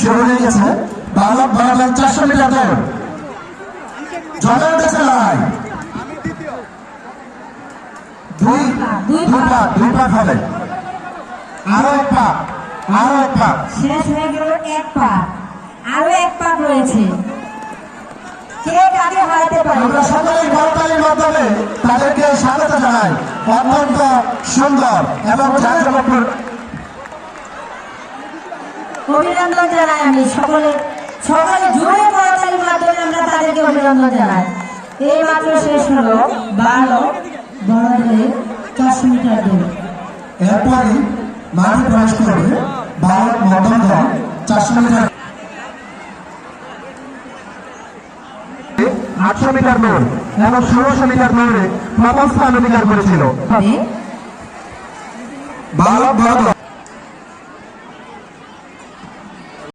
শুরু হয়ে গেছে। বালক বালকের চারশো মিটার দৌড়। জমে উঠেছে লড়াই দুই দুই পা দুই পা হবে। আরও এক পা আরও এক পা শেষ হয়ে গেল এক পা আরও এক পা রয়েছে। কে কাকে হারাতে পারে? আমরা সকলেই করতালির মাধ্যমে তাদেরকে স্বাগত জানাই। অত্যন্ত সুন্দর এবং জাঁকজমকপূর্ণ অভিনন্দন জানাই আমি সকলে। জোরে করতালির মাধ্যমে আমরা তাদেরকে অভিনন্দন জানাই। এই মাত্র শেষ হলো বারো বড়দের চারশো মিটার দৌড় এরপরই মাঠে প্রবেশ করবে মধ্যম দল চারশো মিটার আটশো মিটার দৌড় এবং ষোলোশো মিটার দৌড়ে প্রথম স্থান অধিকার করেছিল। বালক বড়